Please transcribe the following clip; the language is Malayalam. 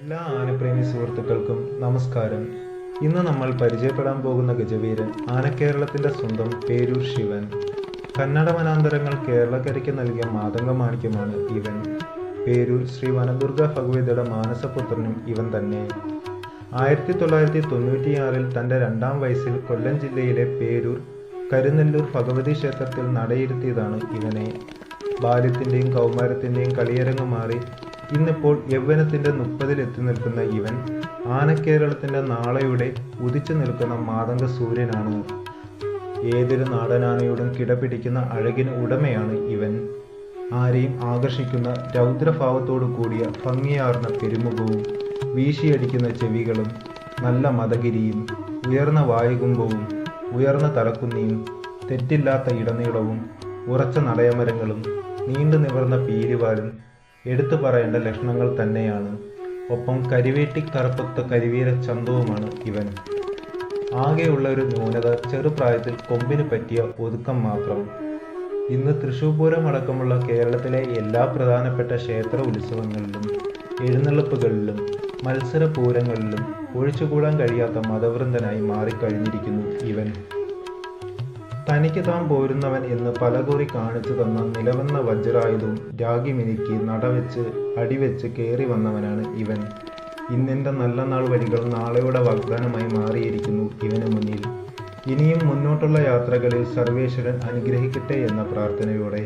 എല്ലാ ആനപ്രേമി സുഹൃത്തുക്കൾക്കും നമസ്കാരം. ഇന്ന് നമ്മൾ പരിചയപ്പെടാൻ പോകുന്ന ഗജവീരൻ ആനക്കേരളത്തിന്റെ സ്വന്തം പേരൂർ ശിവൻ. കന്നഡ വനാന്തരങ്ങൾ കേരളക്കരയ്ക്ക് നൽകിയ മാതംഗമാണിക്യമാണ് ഇവൻ. പേരൂർ ശ്രീ വനദുർഗ ഭഗവതിയുടെ മാനസപുത്രനും ഇവൻ തന്നെ. ആയിരത്തി തൊള്ളായിരത്തി തൊണ്ണൂറ്റിയാറിൽ തന്റെ രണ്ടാം വയസ്സിൽ കൊല്ലം ജില്ലയിലെ പേരൂർ കരുനെല്ലൂർ ഭഗവതി ക്ഷേത്രത്തിൽ നടയിരുത്തിയതാണ് ഇവനെ. ബാല്യത്തിന്റെയും കൗമാരത്തിന്റെയും കളിയരങ്ങ് മാറി ഇന്നിപ്പോൾ യൗവനത്തിന്റെ മുപ്പതിൽ എത്തി നിൽക്കുന്ന ഇവൻ ആനക്കേരളത്തിന്റെ നാളെയുടെ ഉദിച്ചു നിൽക്കുന്ന മാതംഗ സൂര്യനാണ്. ഏതൊരു നാടനാനയോടും കിടപിടിക്കുന്ന അഴകിന് ഉടമയാണ് ഇവൻ. ആരെയും ആകർഷിക്കുന്ന രൗദ്രഭാവത്തോടു കൂടിയ ഭംഗിയാർന്ന പെരുമുഖവും വീശിയടിക്കുന്ന ചെവികളും നല്ല മതഗിരിയും ഉയർന്ന വായുകുംഭവും ഉയർന്ന തലക്കുന്നിയും തെറ്റില്ലാത്ത ഇടനീളവും ഉറച്ച നടയമരങ്ങളും നീണ്ടു നിവർന്ന പീലിവാലും എടുത്തു പറയേണ്ട ലക്ഷണങ്ങൾ തന്നെയാണ്. ഒപ്പം കരിവേട്ടി കറുപ്പത്ത കരിവീര ചന്തവുമാണ് ഇവൻ. ആകെയുള്ള ഒരു ന്യൂനത ചെറുപ്രായത്തിൽ കൊമ്പിന് പറ്റിയ ഒതുക്കം മാത്രം. ഇന്ന് തൃശൂർ പൂരം അടക്കമുള്ള കേരളത്തിലെ എല്ലാ പ്രധാനപ്പെട്ട ക്ഷേത്ര ഉത്സവങ്ങളിലും എഴുന്നള്ളിപ്പുകളിലും മത്സര പൂരങ്ങളിലും ഒഴിച്ചുകൂടാൻ കഴിയാത്ത മതവൃന്ദനായി മാറിക്കഴിഞ്ഞിരിക്കുന്നു ഇവൻ. തനിക്ക് താൻ പോരുന്നവൻ എന്ന് പലകുറി കാണിച്ചു തന്ന നിലവന്ന വജ്രായുധവും രാഗി മിനുക്കി നടവെച്ച് അടിവെച്ച് കയറി വന്നവനാണ് ഇവൻ. ഇന്നെന്റെ നല്ല നാൾ വരികൾ നാളെയുടെ വാഗ്ദാനമായി മാറിയിരിക്കുന്നു ഇവന് മുന്നിൽ. ഇനിയും മുന്നോട്ടുള്ള യാത്രകളിൽ സർവേശ്വരൻ അനുഗ്രഹിക്കട്ടെ എന്ന പ്രാർത്ഥനയോടെ